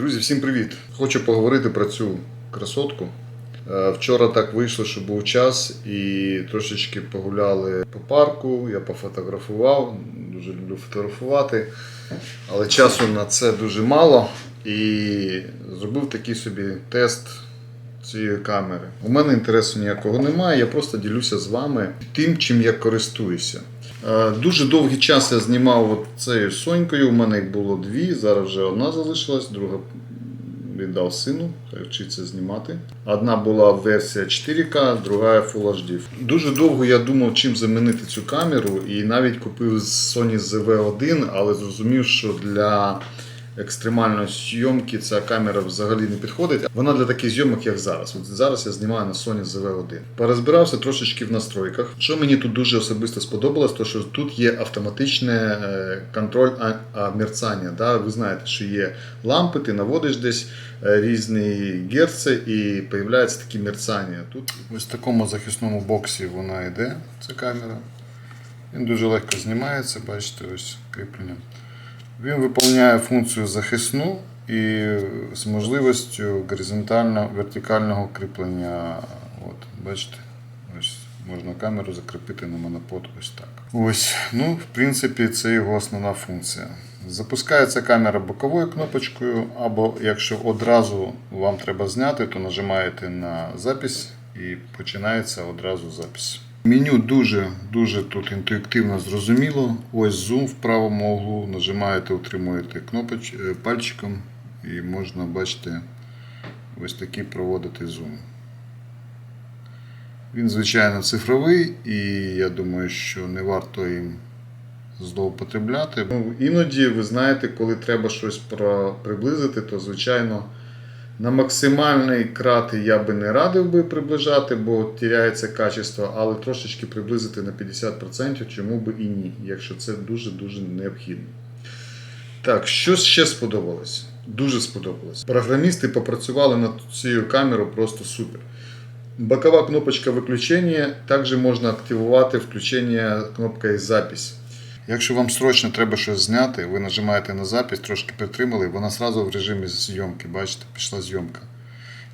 Друзі, всім привіт! Хочу поговорити про цю красотку. Е, Вчора так вийшло, що був час і трошечки погуляли по парку, я пофотографував, дуже люблю фотографувати, але часу на це дуже мало. І зробив такий собі тест цієї камери. У мене інтересу ніякого немає, я просто ділюся з вами тим, чим я користуюся. Е, Дуже довгий час я знімав цією сонькою. У мене їх було дві, зараз вже одна залишилась, друга віддав сину, вчиться знімати. Одна була версія 4К, друга Full HD. Дуже довго я думав, чим замінити цю камеру, і навіть купив Sony ZV-1, але зрозумів, що для екстремальної зйомки ця камера взагалі не підходить. Вона для таких зйомок, як зараз. От зараз я знімаю на Sony ZV-1. Порозбирався трошечки в настройках. Що мені тут дуже особисто сподобалось, то що тут є автоматичне е, контроль мерцання. Да? Ви знаєте, що є лампи, ти наводиш десь е, різні герци і появляється такі мерцання. Тут ось в такому захисному боксі вона йде, ця камера. Він дуже легко знімається, бачите, ось кріплення. Він виконує функцію захисну і з можливістю горизонтально вертикального кріплення. От, бачите, ось можна камеру закріпити на монопод ось так. Ось, ну, в принципі, це його основна функція. Запускається камера боковою кнопочкою, або якщо одразу вам треба зняти, то нажимаєте на запись і починається одразу запись. Меню дуже дуже тут інтуїтивно зрозуміло. Ось зум в правому углу. Нажимаєте, утримуєте кнопоч... е, пальчиком і можна бачити ось такий проводити зум. Він, звичайно, цифровий, і я думаю, що не варто їм злоупотребляти. Ну, іноді ви знаєте, коли треба щось приблизити, то звичайно. На максимальний крати я би не радив би приближати, бо тіряється качество, але трошечки приблизити на 50%, чому би і ні, якщо це дуже-дуже необхідно. Так, що ще сподобалось? Дуже сподобалось. Програмісти попрацювали над цією камерою просто супер. Бокова кнопочка виключення, також можна активувати включення кнопкою запись. Якщо вам срочно треба щось зняти, ви нажимаєте на запись, трошки притримали, вона одразу в режимі зйомки. Бачите, пішла зйомка.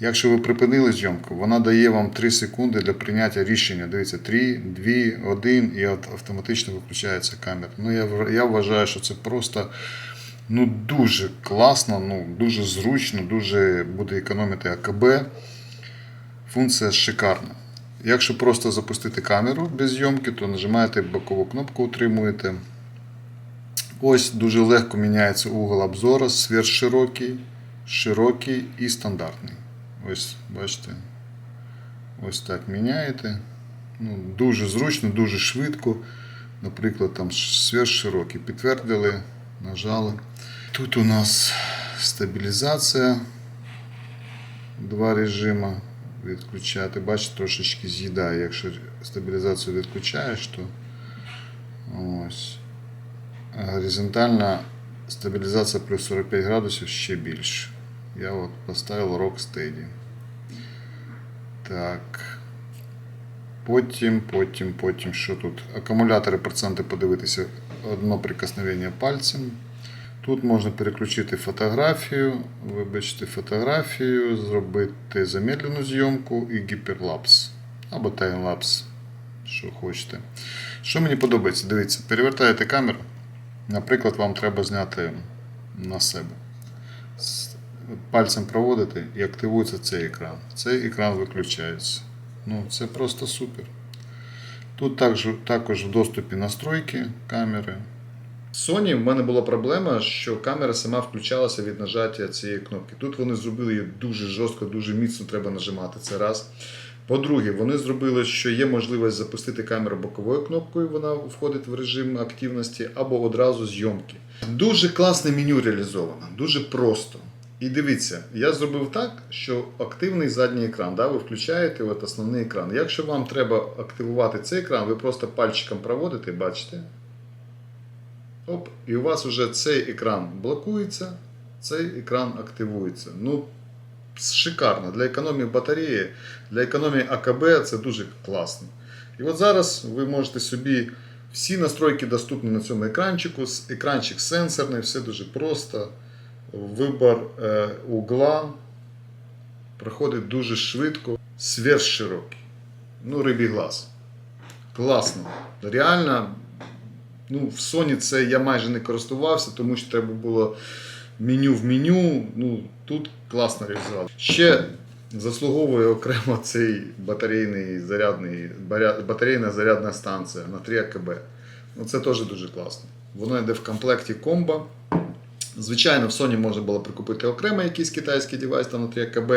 Якщо ви припинили зйомку, вона дає вам 3 секунди для прийняття рішення. Дивіться, 3, 2, 1 і автоматично виключається камера. Ну, я, я вважаю, що це просто ну, дуже класно, ну, дуже зручно, дуже буде економити АКБ. Функція шикарна. Якщо просто запустити камеру без зйомки, то нажимаєте бокову кнопку, утримуєте. Ось дуже легко міняється угол обзору, сверхширокий, широкий і стандартний. Ось, бачите. Ось так міняєте. Ну, дуже зручно, дуже швидко. Наприклад, там сверхширокий. Підтвердили, нажали. Тут у нас стабілізація. Два режими відключати. Бачите, трошечки з'їдає. Якщо стабілізацію відключаєш, то ось. Горизонтальна стабілізація плюс 45 градусів ще більше. Я от поставив Rocksteady. Так. Потім, потім, потім, що тут? Акумулятори проценти подивитися одно прикосновення пальцем. Тут можна переключити фотографію, вибачте фотографію, зробити замедлену зйомку і гіперлапс. Або таймлапс, що хочете. Що мені подобається, дивіться, перевертаєте камеру. Наприклад, вам треба зняти на себе. Пальцем проводите і активується цей екран. Цей екран виключається. Ну, це просто супер. Тут також, також в доступі настройки камери. Sony в мене була проблема, що камера сама включалася від нажаття цієї кнопки. Тут вони зробили її дуже жорстко, дуже міцно треба нажимати. Це раз. По-друге, вони зробили, що є можливість запустити камеру боковою кнопкою, вона входить в режим активності, або одразу зйомки. Дуже класне меню реалізовано, дуже просто. І дивіться, я зробив так, що активний задній екран, да, ви включаєте от основний екран. Якщо вам треба активувати цей екран, ви просто пальчиком проводите, бачите. Оп, і у вас вже цей екран блокується, цей екран активується. Ну, шикарно. Для економії батареї, для економії АКБ це дуже класно. І от зараз ви можете собі всі настройки доступні на цьому екранчику. Екранчик сенсорний, все дуже просто. вибір е, угла проходить дуже швидко, сверхширокий. Ну, рибій глаз. Класно. Реально, ну, в Sony це я майже не користувався, тому що треба було меню в меню. Ну, тут класно реалізували. Ще заслуговує окремо цей батарейний зарядний, батарейна зарядна станція на 3 АКБ. Ну, це теж дуже класно. Воно йде в комплекті комбо. Звичайно, в Sony можна було прикупити окремо якийсь китайський девайс там на 3 АКБ.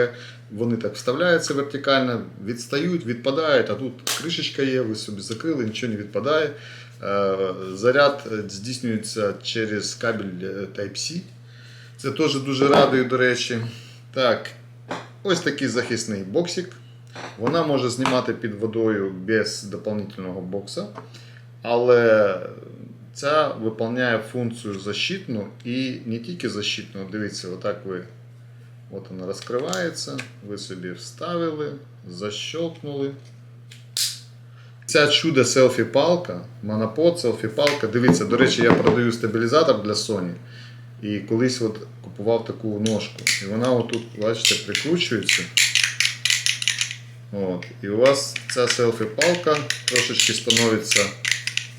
Вони так вставляються вертикально, відстають, відпадають, а тут кришечка є, ви собі закрили, нічого не відпадає. Е, Заряд е, здійснюється через кабель е, Type-C. Це теж дуже радує, до речі. Так, ось такий захисний боксик. Вона може знімати під водою без дополнительного бокса. Але ця виконує функцію защитну і не тільки защитну. Дивіться, отак ви. От вона розкривається, ви собі вставили, защелкнули. Ця чудо селфі-палка, монопод, селфі-палка. Дивіться, до речі, я продаю стабілізатор для Sony. І колись от купував таку ножку. І вона отут, бачите, прикручується. От. І у вас ця селфі-палка трошечки становиться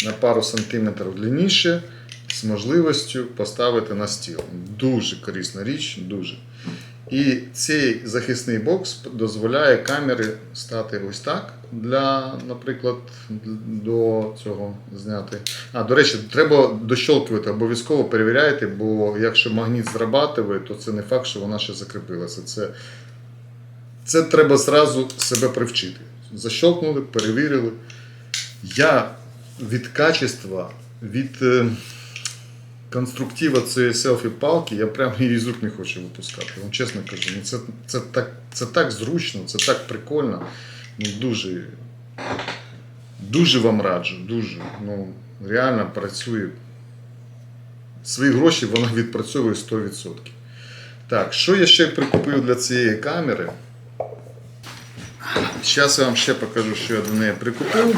на пару сантиметрів длинніше з можливістю поставити на стіл. Дуже корисна річ, дуже. І цей захисний бокс дозволяє камері стати ось так для, наприклад, до цього зняти. А, до речі, треба дощолкувати, обов'язково перевіряйте, бо якщо магніт зрабатує, то це не факт, що вона ще закріпилася. Це, це треба зразу себе привчити. Защолкнули, перевірили. Я від качества, від е, конструктива цієї селфі-палки, я прям її з рук не хочу випускати. Вам чесно кажу, ну це, це, так, це так зручно, це так прикольно. Ну, дуже, дуже вам раджу, дуже. Ну, реально працює. Свої гроші вона відпрацьовує 100%. Так, що я ще прикупив для цієї камери? Зараз я вам ще покажу, що я до неї прикупив.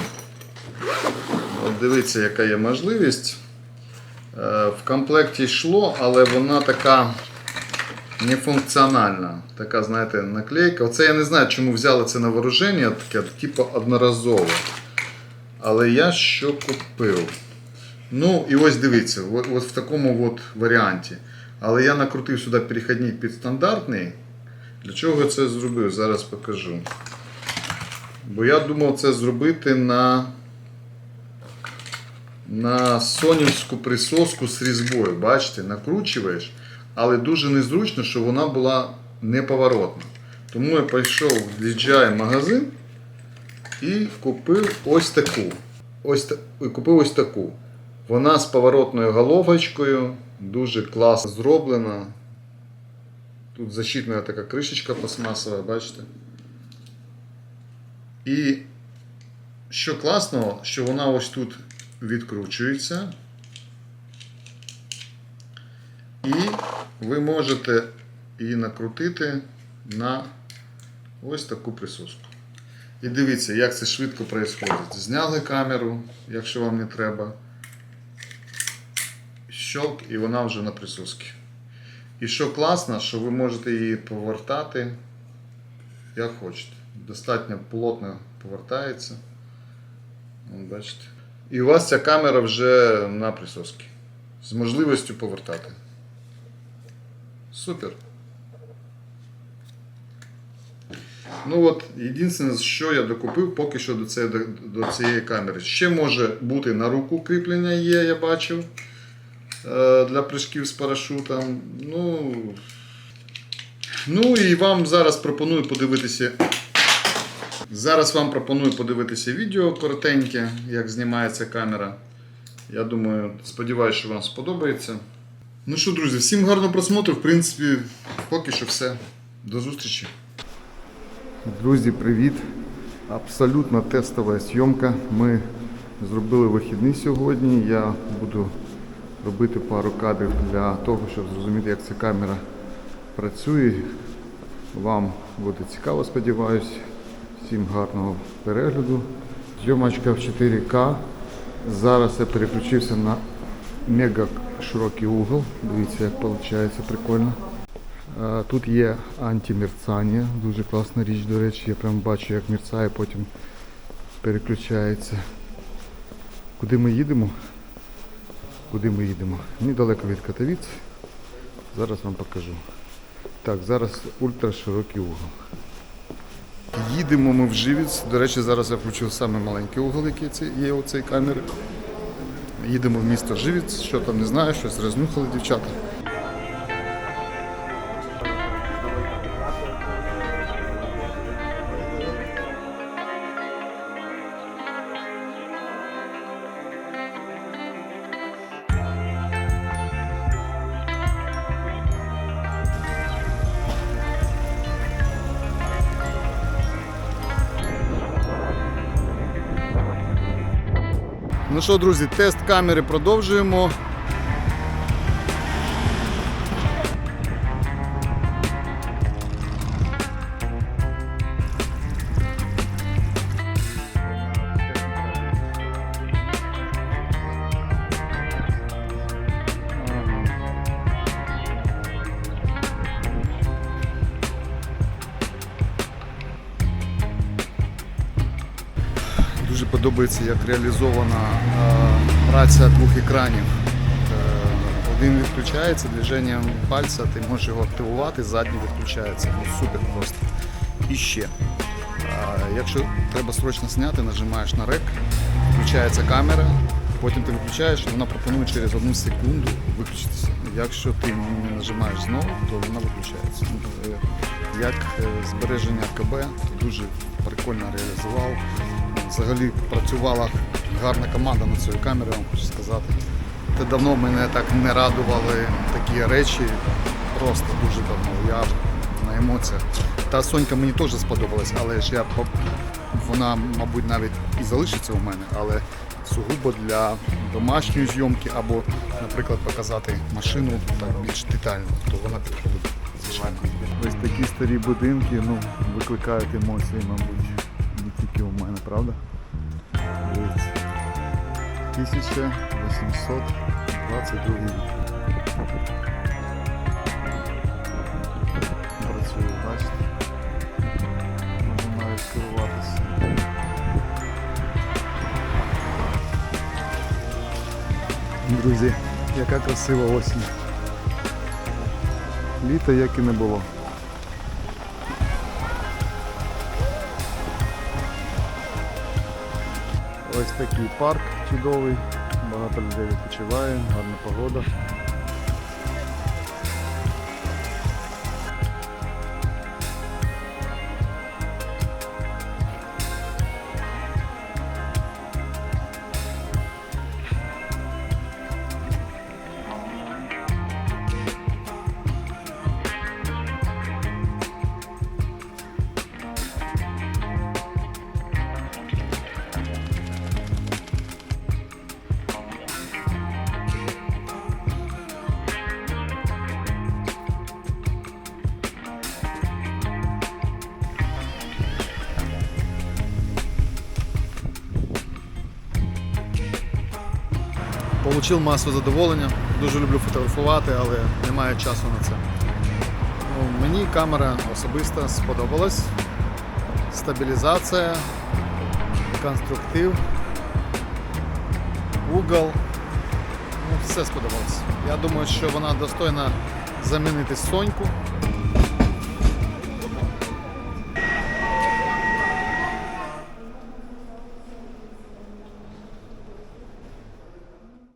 Дивіться, яка є можливість. Е, В комплекті йшло, але вона така нефункціональна. Така, знаєте, наклейка. Оце я не знаю, чому взяли це на вооруження, таке, типу одноразове. Але я що купив? Ну, і ось дивіться, от в такому от варіанті. Але я накрутив сюди перехідник під стандартний. Для чого я це зробив? Зараз покажу. Бо я думав це зробити на на сонівську присоску з різьбою. Бачите, накручуєш, але дуже незручно, щоб вона була неповоротна. Тому я пішов в DJI магазин і купив ось таку. Ось, купив ось таку. Вона з поворотною головочкою, дуже класно зроблена. Тут защитна така кришечка пластмасова, бачите? І що класного, що вона ось тут відкручується. І ви можете її накрутити на ось таку присоску. І дивіться, як це швидко відбувається. Зняли камеру, якщо вам не треба. Щелк, і вона вже на присосці. І що класно, що ви можете її повертати як хочете. Достатньо плотно повертається. Бачите. І у вас ця камера вже на присосці. З можливістю повертати. Супер. Ну от, єдине, що я докупив поки що до цієї, до цієї камери. Ще може бути на руку кріплення є, я бачив. е, Для прыжків з парашутом. Ну, ну і вам зараз пропоную подивитися. Зараз вам пропоную подивитися відео коротеньке, як знімається камера. Я думаю, сподіваюся, що вам сподобається. Ну що, друзі, всім гарного просмотру. В принципі, поки що все. До зустрічі. Друзі, привіт! Абсолютно тестова зйомка. Ми зробили вихідний сьогодні. Я буду робити пару кадрів для того, щоб зрозуміти, як ця камера працює. Вам буде цікаво, сподіваюсь. Всім гарного перегляду. Зйомочка в 4К. Зараз я переключився на мега широкий угол. Дивіться, як виходить, прикольно. Тут є антимерцання, дуже класна річ, до речі, я прям бачу, як мерцає, потім переключається. Куди ми їдемо? Куди ми їдемо? Недалеко від Катовіць. Зараз вам покажу. Так, зараз ультраширокий угол. Їдемо ми в Живіц. До речі, зараз я включив саме маленький угол, який є у цій камері. Їдемо в місто Живіць, що там не знаю, щось рознюхали дівчата. Ну що, друзі, тест камери продовжуємо. Подобається, як реалізована е, праця двох екранів. Е, один відключається движенням пальця, ти можеш його активувати, задній відключається. Ну, супер просто. І ще. Е, якщо треба срочно зняти, нажимаєш на рек, включається камера, потім ти виключаєш, вона пропонує через одну секунду виключитися. Якщо ти не нажимаєш знову, то вона виключається. Ну, Як збереження КБ, дуже прикольно реалізував. Взагалі працювала гарна команда над цією камерою, вам хочу сказати. Та давно мене так не радували такі речі. Просто дуже давно. Я на емоціях. Та Сонька мені теж сподобалась, але ж я вона, мабуть, навіть і залишиться у мене, але сугубо для домашньої зйомки або, наприклад, показати машину так більш детально, то вона підходить. Звичайно. Ось такі старі будинки ну, викликають емоції, мабуть, тільки у мене, правда? Дивіться. 1822 рік. Працює, бачите? Можна навіть керуватися. Друзі, яка красива осінь. Літа як і не було. Ось такий парк чудовий, багато людей відпочиває, гарна погода. Получив масу задоволення. Дуже люблю фотографувати, але немає часу на це. Ну, мені камера особисто сподобалась. Стабілізація, конструктив, угол. Ну, все сподобалось. Я думаю, що вона достойна замінити Соньку.